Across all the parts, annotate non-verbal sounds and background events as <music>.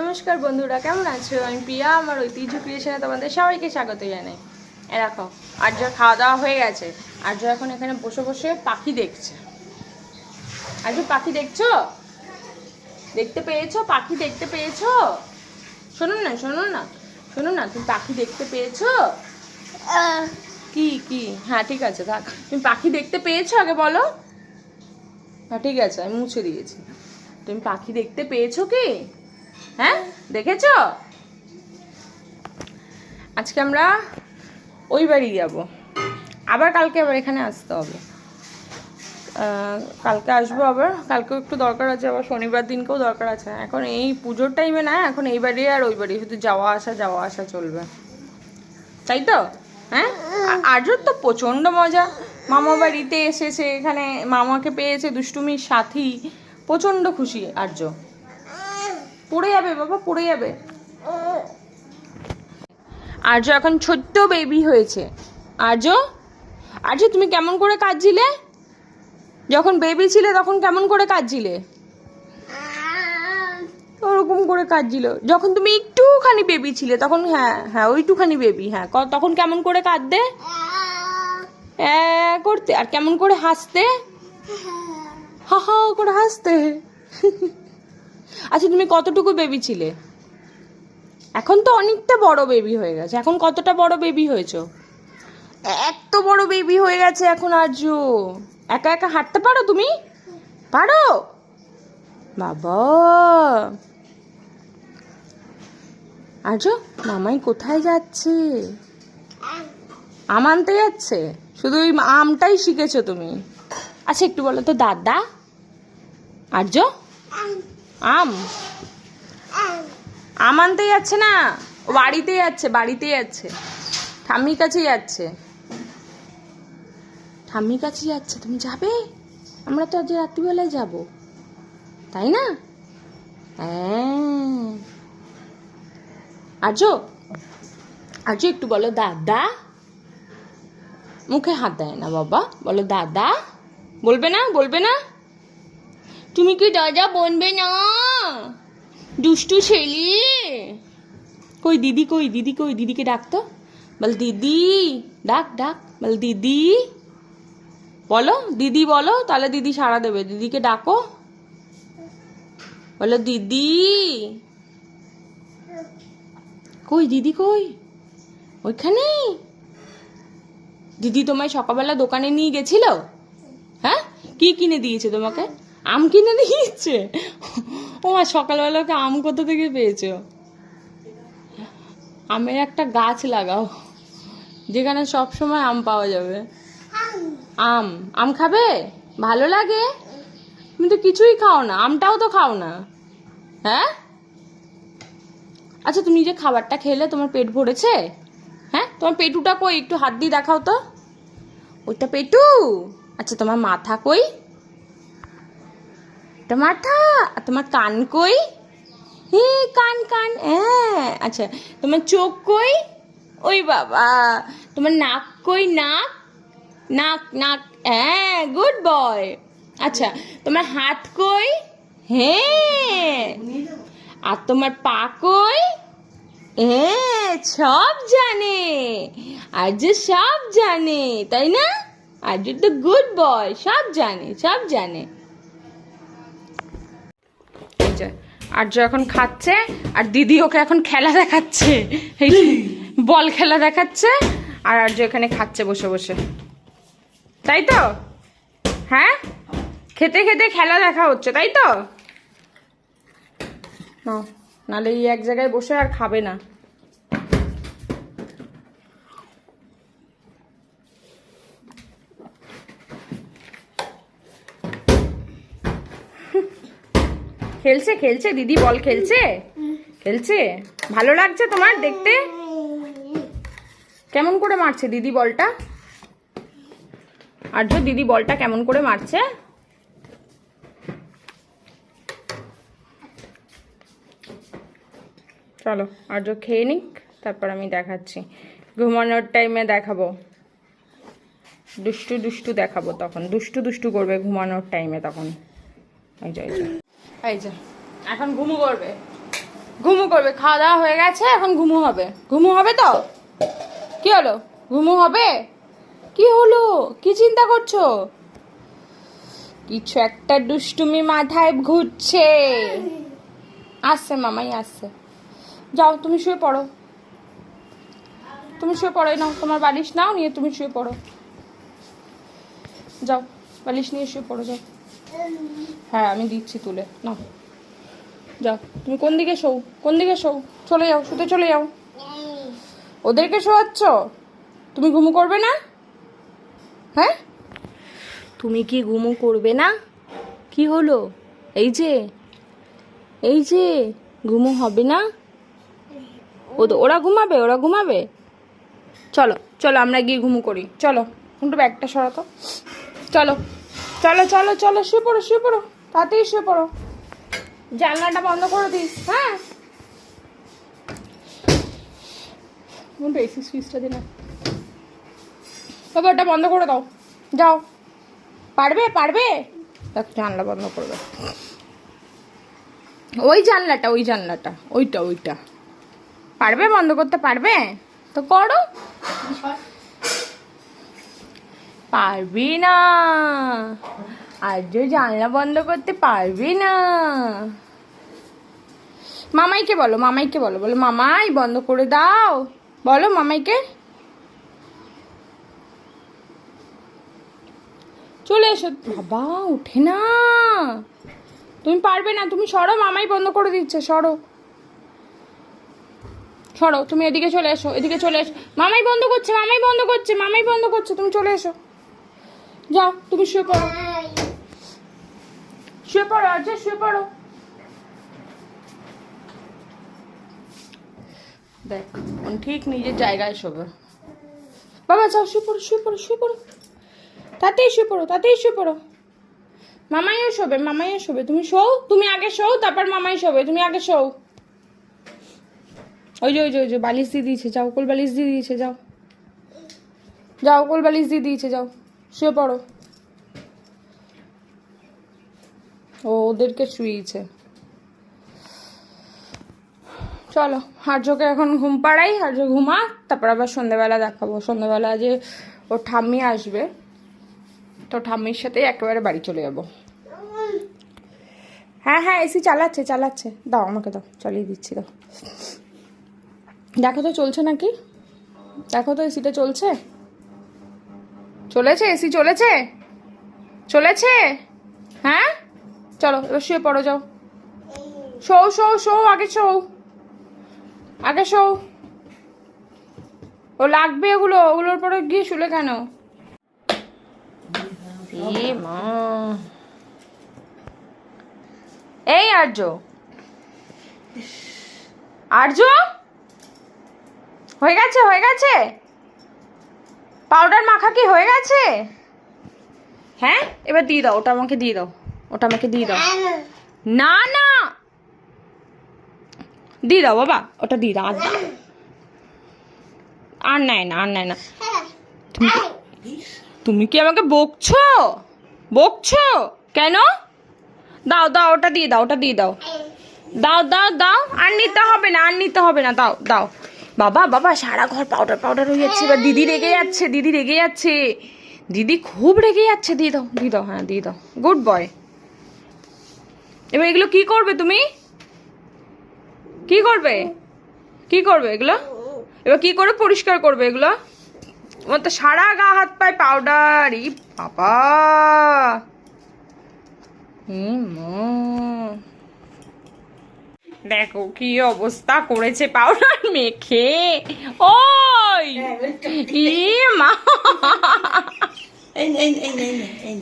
নমস্কার বন্ধুরা, কেমন আছো? আমি প্রিয়া, আমার ঐতিহ্য ক্রিয়েশনে তোমাদের সবাইকে স্বাগত জানাই। এ দেখো আর্য খাওয়া দাওয়া হয়ে গেছে। আর্য এখন এখানে বসে বসে পাখি দেখছে। আর্য, পাখি দেখছ? দেখতে পেয়েছ? পাখি দেখতে পেয়েছ? শোনো না শোনো না শোনো না, তুমি পাখি দেখতে পেয়েছ? কি কি? হ্যাঁ ঠিক আছে, থাক। তুমি পাখি দেখতে পেয়েছ? আগে বলো। হ্যাঁ ঠিক আছে, আমি মুছে দিয়েছি। তুমি পাখি দেখতে পেয়েছ কি? হ্যাঁ দেখেছ? আজকে আমরা ওই বাড়ি যাব। আবার কালকে আবার এখানে আসতে হবে। কালকে আসব আবার। কালকেও একটু দরকার আছে, আবার শনিবার দিনকেও দরকার আছে। এখন এই পুজোর টাইমে না, এখন এই বাড়ি আর ওই বাড়ি। শুধু যাওয়া আসা যাওয়া আসা চলবে। তাই তো? হ্যাঁ? আ- আর্যর তো প্রচণ্ড মজা। মামা বাড়িতে এসেছে, এখানে মামাকে পেয়েছে দুষ্টুমির সাথী। প্রচণ্ড খুশি আর্য পড়ে যাবে বাবা, পড়ে যাবে। আর্য এখন ছোট্ট বেবি হয়েছে। আর্য? আর্য, তুমি কেমন করে কাঁদছিলে? যখন বেবি ছিলে, তখন কেমন করে কাঁদছিলে? ওরকম করে কাঁদছিল। যখন তুমি একটুখানি বেবি ছিলে, তখন হ্যাঁ হ্যাঁ ওইটুখানি বেবি হ্যাঁ তখন কেমন করে কাঁদতে? করতে। আর কেমন করে হাসতে? হা হা, করে হাসতে। আচ্ছা তুমি কতটুকু বেবি ছিলে? এখন তো অনেকটা বড় বেবি হয়ে গেছে। এখন কতটা বড় বেবি হয়েছো? এত বড় বেবি হয়ে গেছে এখন আজ। একা একা হাঁটতে পারো তুমি? পারো? বাবা। আজ, মামাই কোথায় যাচ্ছে? আম আনতে যাচ্ছে? শুধু ওই আমটাই শিখেছো তুমি? আচ্ছা একটু বলো তো, দাদা? আর্য আম? আম আনতে যাচ্ছে না? বাড়িতে যাচ্ছে বাড়িতে যাচ্ছে। ঠাম্মির কাছে যাচ্ছে। ঠাম্মির কাছে যাচ্ছে, তুমি যাবে? আমরা তো আজ রাত্রিবেলায় যাব। তাই না? হ্যাঁ। আর্য একটু বলো, দাদা? মুখে হাত দেয় না বাবা। বলো, দাদা? বলবে না? বলবে না? তুমি কি দাদা বনবে না? দুষ্টু ছেলে। কই দিদি কই? দিদি কই? দিদিকে ডাকতো বল দিদি, ডাক ডাক। বল দিদি। বলো দিদি বলো, তাহলে দিদি সাড়া দেবে। দিদিকে ডাকো। বলো দিদি। কই দিদি কই? ওইখানে? দিদি তোমায় সকালবেলা দোকানে নিয়ে গেছিল? হ্যাঁ? কি কিনে দিয়েছে তোমাকে? আম কিনে দিয়েছে ও মা, সকালবেলা ওকে আম কোথা থেকে পেয়েছ? আমের একটা গাছ লাগাও, যেখানে সব সময় আম পাওয়া যাবে। আম আম খাবে? ভালো লাগে? তুমি তো কিছুই খাও না, আমটাও তো খাও না। হ্যাঁ? আচ্ছা তুমি যে খাবারটা খেলে, তোমার পেট ভরেছে? হ্যাঁ? তোমার পেটুটা কই? একটু হাত দিয়ে দেখাও তো। ওইটা পেটু? আচ্ছা তোমার মাথা কই? মাথা আর তোমার কান কই? হে কান কান হ্যাঁ আচ্ছা তোমার চোখ কই? ওই বাবা, তোমার নাক কই? নাক নাক নাক হ্যাঁ গুড বয় আচ্ছা তোমার হাত কই? হ্যাঁ আর তোমার পা কই? হ্যাঁ সব জানে আর যে সব জানে, তাই না? আর যে তো গুড বয় সব জানে সব জানে। আর্য এখন খাচ্ছে, আর দিদি ওকে এখন খেলা দেখাচ্ছে। বল খেলা দেখাচ্ছে, আর আর্য এখানে খাচ্ছে বসে বসে। তাই তো? হ্যাঁ? খেতে খেতে খেলা দেখা হচ্ছে, তাই তো? নাহলে এই এক জায়গায় বসে আর খাবে না। খেলছে খেলছে? দিদি বল খেলছে? খেলছে? ভালো লাগছে তোমার দেখতে? কেমন করে মারছে দিদি বলটা? আর আর্য, দিদি বলটা কেমন করে মারছে? চলো আর আর্য খেয়ে নিক, তারপর আমি দেখাচ্ছি। ঘুমানোর টাইমে দেখাবো। দুষ্টু দুষ্টু দেখাবো তখন। দুষ্টু দুষ্টু করবে ঘুমানোর টাইমে তখন। এই যে। এই যে, এখন ঘুমু করবে। ঘুমু করবে, খাওয়া দাওয়া হয়ে গেছে, এখন ঘুমু হবে। ঘুমু হবে তো? কি হলো? ঘুমু হবে? কি হলো? কি চিন্তা করছ? কিছু একটা দুষ্টুমি মাথায় ঘুরছে। আসছে মামাই, আসছে। যাও, তুমি শুয়ে পড়ো। তুমি শুয়ে পড়ো নাও, তোমার বালিশ নাও, নিয়ে তুমি শুয়ে পড়ো। যাও, বালিশ নিয়ে শুয়ে পড়ো, যাও। হ্যাঁ আমি দিচ্ছি তুলে। নাও যাও তুমি কোন দিকে শোও? কোন দিকে শোও? চলে যাও, শুতে চলে যাও। ওদেরকে শোয়াচ্ছ? তুমি ঘুমু করবে না? হ্যাঁ? তুমি কি ঘুমু করবে না? কি হলো? এই যে এই যে, ঘুমু হবে না? ও তো, ওরা ঘুমাবে ওরা ঘুমাবে? চলো চলো, আমরা গিয়ে ঘুমু করি। চলো, একটু ব্যাগটা সরাতো। চলো। চলো চলো চলো, শুয়ে পড়ো শুয়ে পড়ো, তাড়াতাড়ি শুয়ে পড়ো। জানলাটা বন্ধ করে দিস হ্যাঁ? একটু এসি সুইচটা দিন তবে ওটা বন্ধ করে দাও। যাও। পারবে? পারবে? দেখ, জানলা বন্ধ করবে। ওই জানলাটা ওই জানলাটা, ওইটা ওইটা। পারবে বন্ধ করতে? পারবে? তো করো। পারবি না। আজ জানলা বন্ধ করতে পারবি না। মামাইকে বলো মামাইকে বলো বলো, মামাই বন্ধ করে দাও। বলো, মামাইকে। চলে এসো। বাবা, উঠে না। তুমি পারবে না, তুমি সরো, মামাই বন্ধ করে দিচ্ছে, সরো। সরো, তুমি এদিকে চলে এসো, এদিকে চলে এসো। মামাই বন্ধ করছে, মামাই বন্ধ করছে, মামাই বন্ধ করছে, তুমি চলে এসো। যাও তুমি শুয়ে পড়ো। শুয়ে পড়ো আজ শুয়ে পড়ো। দেখ ঠিক নিজের জায়গায় শোবে। বাবা যাও শুয়ে পড়ো শুয়ে পড়ো শুয়ে পড়ো। তাতেই শুয়ে পড়ো তাতেই শুয়ে পড়ো। মামাইও শোবে মামাইও শোবে। তুমি শোও তুমি আগে শোও তারপর মামাই শোবে। তুমি আগে শোও। ওই যে ওই যে ওই যে বালিশ দিয়ে দিয়েছে যাও কোল বালিশ দিয়ে দিয়েছে যাও। যাও কোল বালিশ দিয়ে দিয়েছে যাও। শুয়ে পড়ো। ও ওদেরকে শুয়েছে চলো, হার্যকে এখন ঘুম পাড়াই, হার্য ঘুমা, তারপর আবার সন্ধ্যেবেলা দেখাবো। সন্ধ্যেবেলা যে ওর ঠাম্মি আসবে, তো ঠাম্মির সাথে একেবারে বাড়ি চলে যাব। হ্যাঁ হ্যাঁ এসি চালাচ্ছে চালাচ্ছে। দাও আমাকে দাও, চালিয়ে দিচ্ছি, দাও। দেখো তো চলছে নাকি? দেখো তো এসিটা চলছে? চলেছে? এসি চলেছে? চলেছে? হ্যাঁ? চলো, এবার শুয়ে পড়ো, যাও। শো শো শো, আগে শো। আগে শো। ও লাগবে ওগুলো ওগুলোর পরে গিয়ে শুলে কেন? এই আর্য। আর্য? হয়ে গেছে হয়ে গেছে? পাউডার মাখা কি হয়ে গেছে? হ্যাঁ এবার দিয়ে দাও, ওটা আমাকে দিয়ে দাও, ওটা আমাকে দিয়ে দাও। না না। দিয়ে দাও বাবা, ওটা দিয়ে দাও, আর আর না, আর নেয় না। তুমি কি আমাকে বকছো? বকছো? কেন? দাও দাও, ওটা দিয়ে দাও, ওটা দিয়ে দাও। দাও দাও দাও, আর নিতে হবে না, আর নিতে হবে না, দাও দাও। বাবা বাবা, সারা ঘর পাউডার পাউডার হয়ে যাচ্ছে। এবার দিদি রেগে যাচ্ছে, দিদি রেগে যাচ্ছে। দিদি খুব রেগে যাচ্ছে। দিয়ে দাও দিয়ে দাও হ্যাঁ দিয়ে দাও। গুড বয় এবার এগুলো কি করবে তুমি? কি করবে? কি করবে এগুলো? এবার কি করে পরিষ্কার করবে এগুলো? তোমার তো সারা গা, হাত পায় পাউডার ই বাবা। হুম। দেখো কি অবস্থা করেছে পাউডার মেখে। ওই! ই মা। এই নে।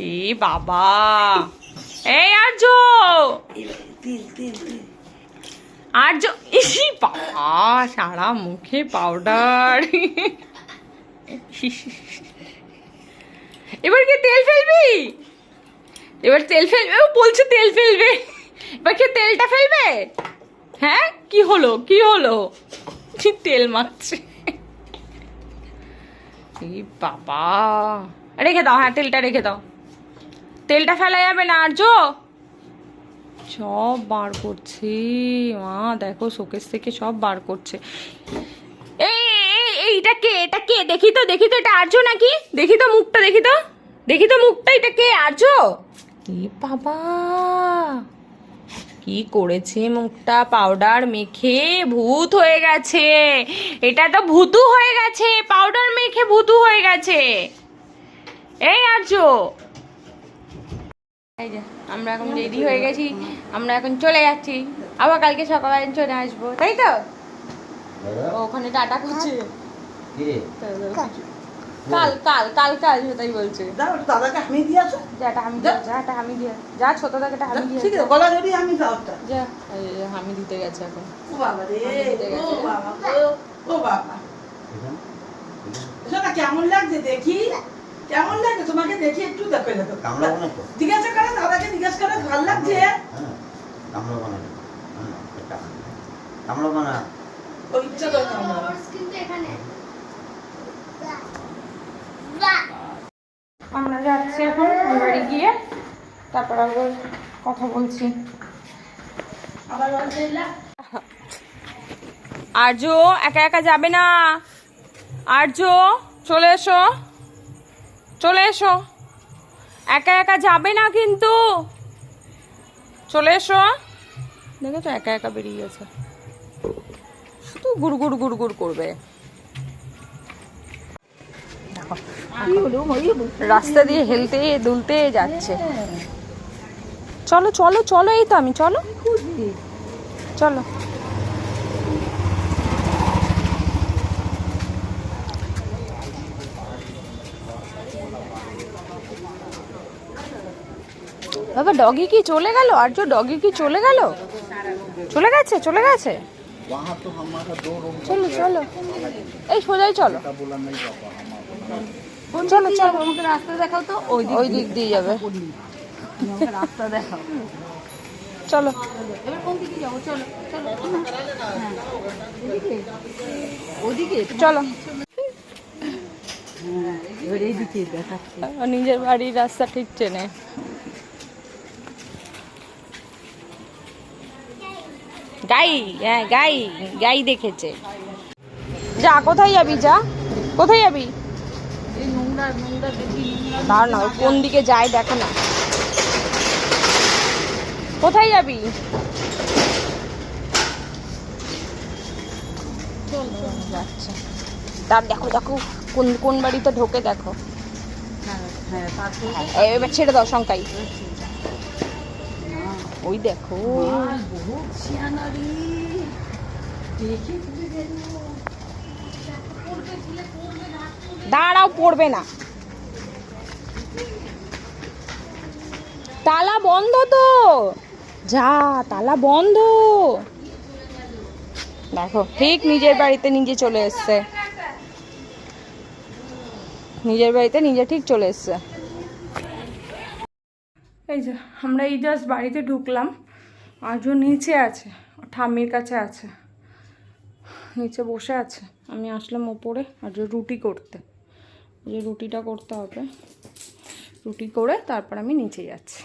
ই বাবা। এই আর্য আর্য ই বাবা সারা মুখে পাউডার। এবার কি তেল ফেলবি? এবার তেল ফেলবে? ও বলছে তেল ফেলবে। এবার কি তেলটা ফেলবে? হ্যাঁ? কি হলো? কি হলো? তেল মাখছে? বাবা। রেখে দাও হ্যাঁ তেলটা রেখে দাও। তেলটা ফেলা যাবে না আর্য সব বার করছে। মা দেখো শোকেস থেকে সব বার করছে। এই, এইটা কে? এটা কে? দেখি তো দেখি তো এটা আর্য নাকি? দেখি তো মুখটা দেখি তো। দেখি তো মুখটা এটা কে? আর্য এ বাবা। কি করেছে মুখটা পাউডার মেখে ভূত হয়ে গেছে। এটা তো ভূতু হয়ে গেছে পাউডার মেখে ভূতু হয়ে গেছে। এই আর্য। এই যে আমরা এখন রেডি হয়ে গেছি আমরা এখন চলে যাচ্ছি। আবার কালকে সকালে চলে আসব তাই তো? ওখানে টাটা করছে। কাল কাল কাল কাল সেটাই বলছে। দাও দাদাকে আমি দিয়ে আসো যাটা আমি দিয়ে যাটা আমি দিয়ে যা ছোট দাকে আমি দিয়ে ঠিক আছে গলা ধরি আমি দাওটা যা এই আমি দিতে গেছে এখন। ও বাবা রে ও বাবা ও বাবা। শোনা কেমন লাগছে দেখি? কেমন লাগছে? তোমাকে দেখি একটু দেখো দেখো। জিজ্ঞাসা করে দাদাকে জিজ্ঞাসা করে ভালো লাগছে? হ্যাঁ কামড়াবো না। হ্যাঁ, এটা। কামড়াবো ইচ্ছা করে কামড়াবে। আমরা যাচ্ছি এখন বাড়ি গিয়ে তারপর আবার কথা বলছি। আর্য একা একা যাবে না। আর্য চলে এসো। চলে এসো। একা একা যাবে না কিন্তু। চলে এসো। দেখেছ একা একা বেরিয়ে গেছে। শুধু গুড় গুড় গুড় গুড় করবে। দেখো, রাস্তা দিয়ে হেলতে দুলতে যাচ্ছে। চলো চলো চলো এই তো আমি চলো। চলো। বাবা ডগি কি চলে গেল? আর্য ডগি কি চলে গেল? চলে গেছে চলে গেছে? চলো চলো। এই সোজাই চলো। চলো চলো আমাকে রাস্তা দেখাও তো ওই ওই দিক দিয়ে। যাবে। রাস্তা দেখাও। চলো। এবার কোন দিকে যাব? চলো চলো। হ্যাঁ ওদিকে। চলো। নিজের বাড়ির রাস্তা ঠিক চেনে গাই হ্যাঁ গাই গাই দেখেছে। যা কোথায় যাবি যা? কোথায় যাবি এই নোংরা নোংরা দেখি নোংরা দাঁড় না কোন দিকে যায় দেখে না। কোথায় যাবি? যাচ্ছে তার দেখো দেখো, কোন কোন বাড়িতে ঢোকে দেখো। এবার ছেড়ে দাও শঙ্কাই। ওই দেখো। দেখি তুমি দেখো দাঁড়াও, পড়বে না। তালা বন্ধ তো। যা, তালা বন্ধ। দেখো, ঠিক নিজের বাড়িতে নিজে চলে এসছে। নিজের বাড়িতে নিজে ঠিক চলে এসছে। এই যে, আমরা এই জাস্ট বাড়িতে ঢুকলাম। আজও নিচে আছে, ঠাম্মির কাছে আছে। নিচে বসে আছে। আমি আসলাম ওপরে আর যে রুটি করতে। যে রুটিটা করতে হবে। রুটি করে তারপর আমি নিচে যাচ্ছি।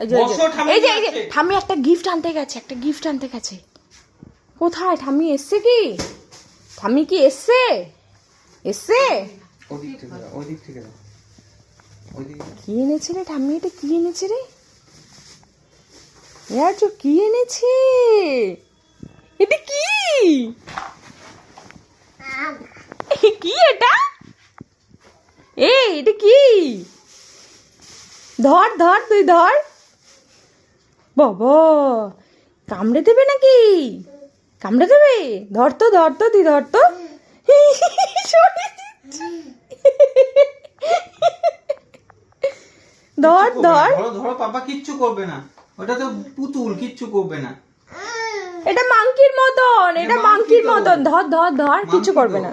এই যে- এই যে- ঠাম্মি এই যে একটা গিফট আনতে গেছে একটা গিফট আনতে গেছে। কোথায়? ঠাম্মি এসছে কি? ঠাম্মি কি এসছে? এসছে? কি এনেছে রে ঠাম্মি? এটা কি এনেছে রে? ইয়ার চো কি এনেছে? এটা কি? কি এটা? এই এটা কি? ধর ধর তুই ধর। বাবা কামড়ে দেবে নাকি? কামড়ে দেবে? ধর তো ধর তো তুই ধর তো। ধর ধরো। ধরো পাপা কিচ্ছু করবে না। ওটা তো পুতুল কিচ্ছু করবে না। এটা মাংকির মতন এটা মাংকির মতন। ধর ধর ধর কিছু করবে না।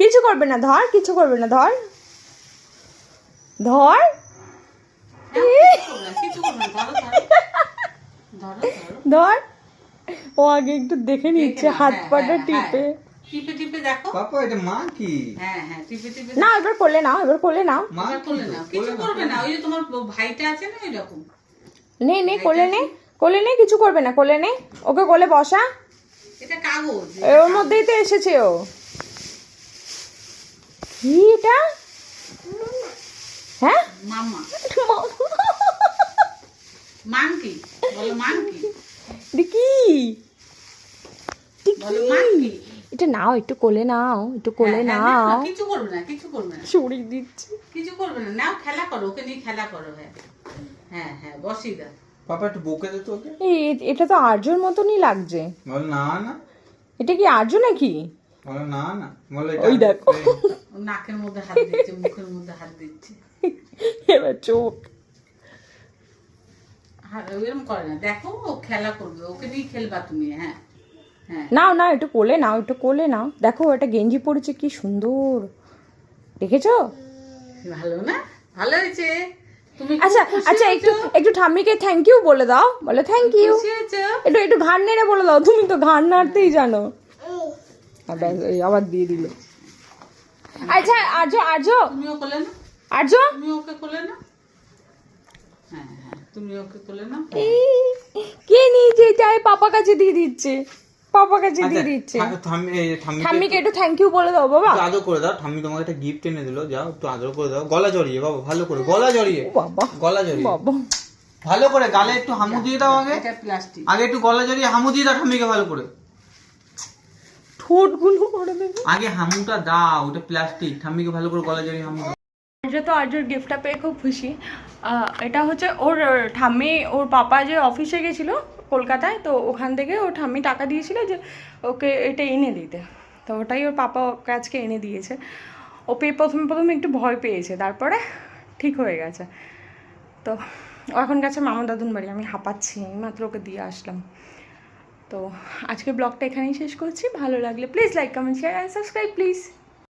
কিছু করবে না ধর কিছু করবে না ধর। ধর। কিছু করবে না ধরো। ধরো ধরো ধর ও আগে একটু দেখে নিচ্ছে হাত হ্যাঁ, পাটা হ্যাঁ, টিপে। টিপে টিপে দেখো। পাপা এটা মা কি? হ্যাঁ হ্যাঁ টিপে টিপে না এবার করলে নাও এবার করলে নাও। মা কিছু করবে না ওই যে তোমার ভাইটা আছে না ওই রকম নে নে কোলে নে কোলে নে কিছু করবে না কোলে নে। ওকে কোলে বসা। এটা কাগজ ওর মধ্যেই তো এসেছে ও। কি এটা? হ্যাঁ? মাম্মা বলো এটা বলো কি? এটা নাও একটু কোলে নাও একটু কোলে হ্যাঁ, হ্যাঁ, নাও। কিছু করবে না কিছু করবে না। শরীর দিচ্ছে। কিছু করবে না নাও খেলা করো ওকে নিয়ে খেলা করো হ্যাঁ। হ্যাঁ হ্যাঁ বসিয়ে দাও। পাপা একটু বকে দে তো ওকে। এটা তো আর্যর মতনই লাগছে। বল না না। এটা কি আর্য নাকি? বলো না না। বলো ওই দেখো। নাকের মধ্যে হাত দিচ্ছে মুখের মধ্যে হাত দিচ্ছে। <laughs> এবার চোখ। হ্যাঁ এরকম করে না। দেখো খেলা করবে। ওকে নিয়ে খেলবা তুমি হ্যাঁ। হ্যাঁ। নাও নাও একটু কোলে নাও একটু কোলে নাও। দেখো এটা গেঞ্জি পরেছে কি সুন্দর। দেখেছ? ভালো না? ভালো হয়েছে। আচ্ছা আচ্ছা একটু একটু ঠাম্মিকে থ্যাংক ইউ বলে দাও। বলে থ্যাংক ইউ একটু একটু ঘাড় নেড়ে বলে দাও। তুমি তো ঘাড় নাড়তেই জানো। আবার দিয়ে দিল। আচ্ছা আর্য আর্য তুমিও কোলে না আর্য তুমি ওকে কোলে না হ্যাঁ হ্যাঁ তুমি ওকে কোলে না কে নিয়েছে এটাই পাপা কাছে দিয়ে দিচ্ছে। পাপা কাছে দিয়ে দিচ্ছে। আচ্ছা, ঠাম্মি এই ঠাম্মিকে ঠাম্মিকে একটু থ্যাংক ইউ বলে দাও বাবা। আদর করে দাও। ঠাম্মি তোমাকে একটা গিফট এনে দিল। যাও একটু আদর করে দাও। গলা জড়িয়ে বাবা ভালো করে গলা জড়িয়ে। বাবা গলা জড়িয়ে। বাবা। ভালো করে গালে একটু হামু দিয়ে দাও আগে। এটা প্লাস্টিক আগে একটু গলা জড়িয়ে হামু দিয়ে দাও ঠাম্মিকে ভালো করে। ঠোঁটগুলো করে দেবে আগে হামুটা দাও ওটা প্লাস্টিক ঠাম্মিকে ভালো করে গলা জড়িয়ে হামু আর্য তো আর্যর গিফটটা পেয়ে খুব খুশি। এটা হচ্ছে ওর ঠাম্মি, ওর পাপা যে অফিসে গেছিল কলকাতায়, তো ওখান থেকে ওর ঠাম্মি টাকা দিয়েছিল যে ওকে এটা এনে দিতে। তো ওটাই ওর পাপা ওকে আজকে এনে দিয়েছে। ও পেয়ে প্রথমে প্রথমে একটু ভয় পেয়েছে, তারপরে ঠিক হয়ে গেছে। তো এখন গেছে মামা দাদুন বাড়ি, আমি হাঁপাচ্ছি মাত্র ওকে দিয়ে আসলাম। তো আজকে ব্লগটা এখানেই শেষ করছি, ভালো লাগলে please like comment share and subscribe please